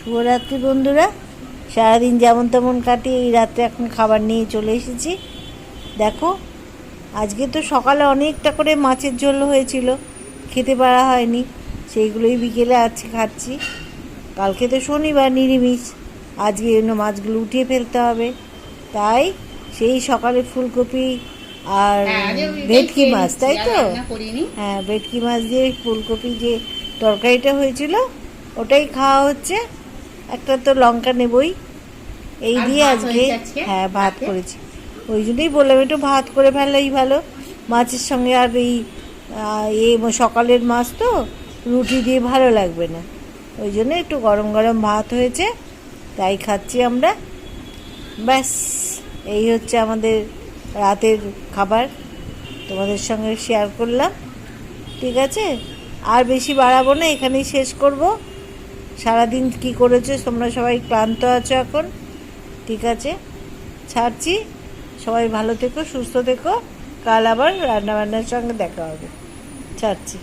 শুভরাত্রি বন্ধুরা। সারাদিন যেমন তেমন কাটিয়ে এই রাত্রে এখন খাবার নিয়ে চলে এসেছি। দেখো আজকে তো সকালে অনেকটা করে মাছের ঝোল হয়েছিল খেতে পারা হয়নি। সেইগুলোই বিকেলে আজকে খাচ্ছি। কালকে তো শনিবার নিরামিষ আজকে অন্য মাছগুলো উঠিয়ে ফেলতে হবে। তাই সেই সকালে ফুলকপি আর হ্যাঁ, ভেটকি মাছ তাই তো? হ্যাঁ ভেটকি মাছ দিয়ে ফুলকপি যে তরকারিটা হয়েছিল ওটাই খাওয়া হচ্ছে। একটা তো লঙ্কা নেবই। এই দিয়ে আজকে হ্যাঁ ভাত করেছি। ওই জন্যই বললাম একটু ভাত করে ফেললেই ভালো। মাছের সঙ্গে আর এই এই সকালের মাছ তো রুটি দিয়ে ভালো লাগবে না। ওই জন্য একটু গরম গরম ভাত হয়েছে তাই খাচ্ছি আমরা। ব্যাস এই হচ্ছে আমাদের রাতের খাবার। তোমাদের সঙ্গে শেয়ার করলাম। ঠিক আছে? আর বেশি বাড়াবো না এখানেই শেষ করব। সারাদিন কি করেছ? তোমরা সবাই ক্লান্ত আছো এখন? ঠিক আছে? ছাড়ছি। সবাই ভালো থেকো, সুস্থ থেকো। কাল আবার রান্নাবান্নার সঙ্গে দেখা হবে। ছাড়ছি।